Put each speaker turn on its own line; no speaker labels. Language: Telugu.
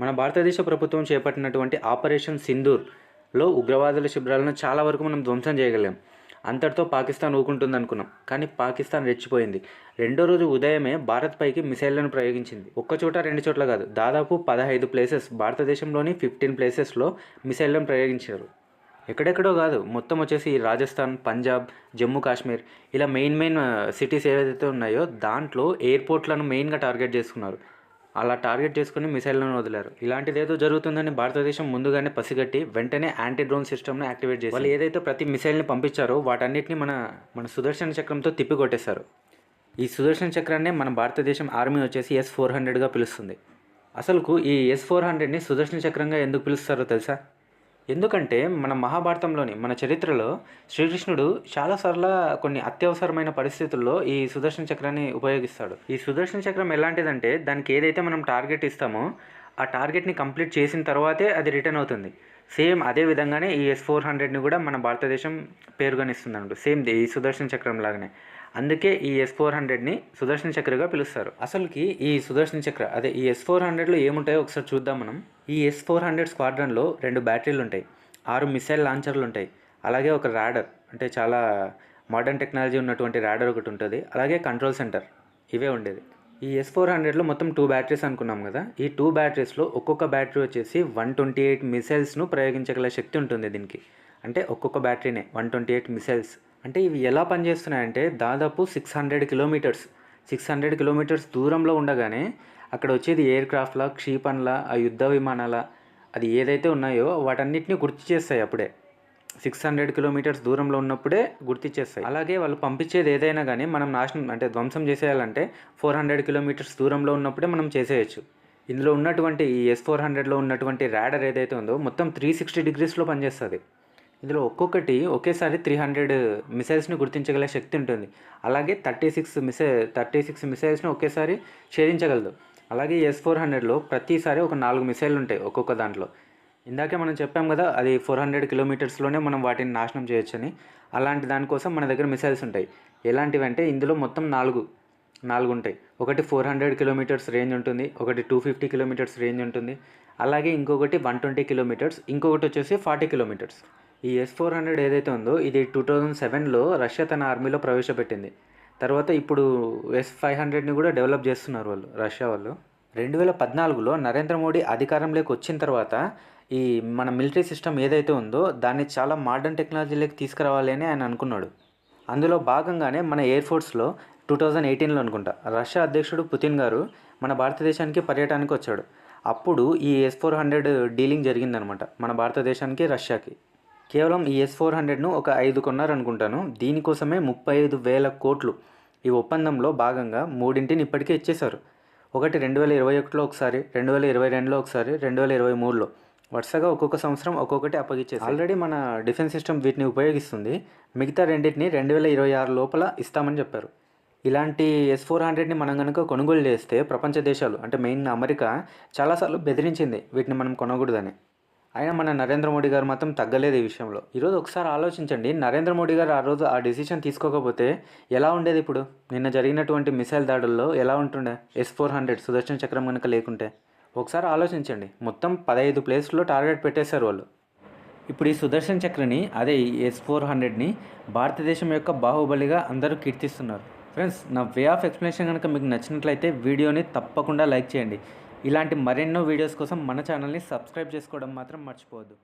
మన భారతదేశ ప్రభుత్వం చేపట్టినటువంటి ఆపరేషన్ సింధూర్లో ఉగ్రవాదుల శిబిరాలను చాలా వరకు మనం ధ్వంసం చేయగలం అంతటితో పాకిస్తాన్ ఊకుంటుంది అనుకున్నాం. కానీ పాకిస్తాన్ రెచ్చిపోయింది. రెండో రోజు ఉదయమే భారత్ పైకి మిసైళ్ళను ప్రయోగించింది. ఒక్కచోట రెండు చోట్ల కాదు. దాదాపు పదహైదు ప్లేసెస్ భారతదేశంలోని ఫిఫ్టీన్ ప్లేసెస్లో మిసైళ్ళను ప్రయోగించారు. ఎక్కడెక్కడో కాదు. మొత్తం వచ్చేసి రాజస్థాన్ పంజాబ్ జమ్మూ కాశ్మీర్. ఇలా మెయిన్ మెయిన్ సిటీస్ ఏవైతే ఉన్నాయో దాంట్లో ఎయిర్పోర్ట్లను మెయిన్గా టార్గెట్ చేసుకున్నారు. అలా టార్గెట్ చేసుకుని మిసైల్లను వదిలారు. ఇలాంటిదేదో జరుగుతుందని భారతదేశం ముందుగానే పసిగట్టి వెంటనే యాంటీ డ్రోన్ సిస్టమ్ను యాక్టివేట్ చేసి వాళ్ళు ఏదైతే ప్రతి మిసైల్ని పంపించారో వాటన్నిటిని మన మన సుదర్శన చక్రంతో తిప్పికొట్టేశారు. ఈ సుదర్శన చక్రాన్ని మన భారతదేశం ఆర్మీ వచ్చేసి ఎస్ ఫోర్ హండ్రెడ్గా పిలుస్తుంది. అసలుకు ఈ ఎస్ ఫోర్ హండ్రెడ్ని సుదర్శన చక్రంగా ఎందుకు పిలుస్తారో తెలుసా? ఎందుకంటే మన మహాభారతంలోని మన చరిత్రలో శ్రీకృష్ణుడు చాలాసార్లు కొన్ని అత్యవసరమైన పరిస్థితుల్లో ఈ సుదర్శన చక్రాన్ని ఉపయోగిస్తాడు. ఈ సుదర్శన చక్రం ఎలాంటిదంటే దానికి ఏదైతే మనం టార్గెట్ ఇస్తామో ఆ టార్గెట్ని కంప్లీట్ చేసిన తర్వాతే అది రిటర్న్ అవుతుంది. సేమ్ అదే విధంగానే ఈ ఎస్ ఫోర్ హండ్రెడ్ని కూడా మన భారతదేశం పేరుగానిస్తుంది అన్నట్టు సేమ్ ఈ సుదర్శన చక్రం లాగానే. అందుకే ఈ ఎస్ ఫోర్ హండ్రెడ్ని సుదర్శన చక్రగా పిలుస్తారు. అసలుకి ఈ సుదర్శన చక్ర అదే ఈ ఎస్ ఫోర్ హండ్రెడ్లో ఏముంటాయో ఒకసారి చూద్దాం మనం. ఈ ఎస్ ఫోర్ హండ్రెడ్ స్క్వాడ్రన్లో రెండు బ్యాటరీలు ఉంటాయి. ఆరు మిసైల్ లాంచర్లు ఉంటాయి. అలాగే ఒక రాడర్ అంటే చాలా మోడర్న్ టెక్నాలజీ ఉన్నటువంటి రాడర్ ఒకటి ఉంటుంది. అలాగే కంట్రోల్ సెంటర్ ఇవే ఉండేది. ఈ ఎస్ ఫోర్ హండ్రెడ్లో మొత్తం టూ బ్యాటరీస్ అనుకున్నాం కదా. ఈ టూ బ్యాటరీస్లో ఒక్కొక్క బ్యాటరీ వచ్చేసి వన్ ట్వంటీ ఎయిట్ మిసైల్స్ను ప్రయోగించగల శక్తి ఉంటుంది దీనికి. అంటే ఒక్కొక్క బ్యాటరీనే వన్ ట్వంటీ ఎయిట్ మిసైల్స్ అంటే ఇవి ఎలా పనిచేస్తున్నాయంటే దాదాపు six hundred kilometres six hundred kilometres దూరంలో ఉండగానే అక్కడ వచ్చేది ఎయిర్ క్రాఫ్ట్లా ఆ యుద్ధ విమానాల అది ఏదైతే ఉన్నాయో వాటన్నిటిని గుర్తు చేస్తాయి అప్పుడే. సిక్స్ హండ్రెడ్ కిలోమీటర్స్ దూరంలో ఉన్నప్పుడే గుర్తిచ్చేస్తాయి అలాగే వాళ్ళు పంపించేది ఏదైనా కానీ మనం నాశనం అంటే ధ్వంసం చేసేయాలంటే ఫోర్ హండ్రెడ్ కిలోమీటర్స్ దూరంలో ఉన్నప్పుడే మనం చేసేయచ్చు. ఇందులో ఉన్నటువంటి ఈ ఎస్ ఫోర్ హండ్రెడ్లో ఉన్నటువంటి ర్యాడర్ ఏదైతే ఉందో మొత్తం త్రీ సిక్స్టీ డిగ్రీస్లో పనిచేస్తుంది. ఇందులో ఒక్కొక్కటి ఒకేసారి త్రీ హండ్రెడ్ మిసైల్స్ని గుర్తించగల శక్తి ఉంటుంది. అలాగే థర్టీ సిక్స్ మిసై థర్టీ సిక్స్ మిసైల్స్ని ఒకేసారి ఛేదించగలదు. అలాగే ఎస్ ఫోర్ హండ్రెడ్లో ప్రతిసారి ఒక నాలుగు మిసైల్ ఉంటాయి ఒక్కొక్క దాంట్లో. ఇందాకే మనం చెప్పాం కదా అది ఫోర్ హండ్రెడ్ కిలోమీటర్స్లోనే మనం వాటిని నాశనం చేయొచ్చని. అలాంటి దానికోసం మన దగ్గర మిసైల్స్ ఉంటాయి ఎలాంటివి అంటే ఇందులో మొత్తం నాలుగు నాలుగు ఉంటాయి ఒకటి ఫోర్ హండ్రెడ్ కిలోమీటర్స్ రేంజ్ ఉంటుంది ఒకటి టూ ఫిఫ్టీ కిలోమీటర్స్ రేంజ్ ఉంటుంది. అలాగే ఇంకొకటి వన్ ట్వంటీ కిలోమీటర్స్ ఇంకొకటి వచ్చేసి ఫార్టీ కిలోమీటర్స్. ఈ ఎస్ ఫోర్ హండ్రెడ్ ఏదైతే ఉందో ఇది టూ థౌజండ్ సెవెన్లో రష్యా తన ఆర్మీలో ప్రవేశపెట్టింది. తర్వాత ఇప్పుడు ఎస్ ఫైవ్ హండ్రెడ్ని కూడా డెవలప్ చేస్తున్నారు వాళ్ళు రష్యా వాళ్ళు. రెండు వేల పద్నాలుగులో నరేంద్ర మోడీ అధికారంలోకి వచ్చిన తర్వాత ఈ మన మిలిటరీ సిస్టమ్ ఏదైతే ఉందో దాన్ని చాలా మోడర్న్ టెక్నాలజీలోకి తీసుకురావాలి అని ఆయన అనుకున్నాడు. అందులో భాగంగానే మన ఎయిర్ ఫోర్స్లో టూ థౌజండ్ ఎయిటీన్లో అనుకుంటా రష్యా అధ్యక్షుడు పుతిన్ గారు మన భారతదేశానికి పర్యటనకు వచ్చాడు. అప్పుడు ఈ ఎస్ ఫోర్ హండ్రెడ్ డీలింగ్ జరిగిందనమాట మన భారతదేశానికి రష్యాకి. కేవలం ఈ ఎస్ ఫోర్ హండ్రెడ్ను ఒక ఐదు కొన్నారనుకుంటాను. దీనికోసమే ముప్పై ఐదు వేల కోట్లు. ఈ ఒప్పందంలో భాగంగా మూడింటిని ఇప్పటికే ఇచ్చేశారు. ఒకటి రెండు వేల ఇరవై ఒకటిలో ఒకసారి రెండు వేల ఇరవై రెండులో ఒకసారి రెండు వేల ఇరవై మూడులో. వరుసగా ఒక్కొక్క సంవత్సరం ఒక్కొక్కటి అప్పగించేసి ఆల్రెడీ మన డిఫెన్స్ సిస్టమ్ వీటిని ఉపయోగిస్తుంది. మిగతా రెండింటిని రెండు వేల ఇరవై ఆరు లోపల ఇస్తామని చెప్పారు. ఇలాంటి ఎస్ ఫోర్ హండ్రెడ్ని మనం కనుక కొనుగోలు చేస్తే ప్రపంచ దేశాలు అంటే మెయిన్ అమెరికా చాలాసార్లు బెదిరించింది వీటిని మనం కొనకూడదని. అయినా మన నరేంద్ర మోడీ గారు మాత్రం తగ్గలేదు ఈ విషయంలో. ఈరోజు ఒకసారి ఆలోచించండి నరేంద్ర మోడీ గారు ఆ రోజు ఆ డిసిషన్ తీసుకోకపోతే ఎలా ఉండేది ఇప్పుడు? నిన్న జరిగినటువంటి మిసైల్ దాడుల్లో ఎలా ఉంటుండే? ఎస్ ఫోర్ హండ్రెడ్ సుదర్శన చక్రం కనుక లేకుంటే? ఒకసారి ఆలోచించండి మొత్తం పదహైదు ప్లేస్లో టార్గెట్ పెట్టేశారు వాళ్ళు. ఇప్పుడు ఈ సుదర్శన్ చక్రని అదే ఈ ఎస్ ఫోర్ హండ్రెడ్ని భారతదేశం యొక్క బాహుబలిగా అందరూ కీర్తిస్తున్నారు. ఫ్రెండ్స్ నా వే ఆఫ్ ఎక్స్ప్లెనేషన్ కనుక మీకు నచ్చినట్లయితే వీడియోని తప్పకుండా లైక్ చేయండి. ఇలాంటి మరెన్నో వీడియోస్ కోసం మన ఛానల్ని సబ్స్క్రైబ్ చేసుకోవడం మాత్రం మర్చిపోవద్దు.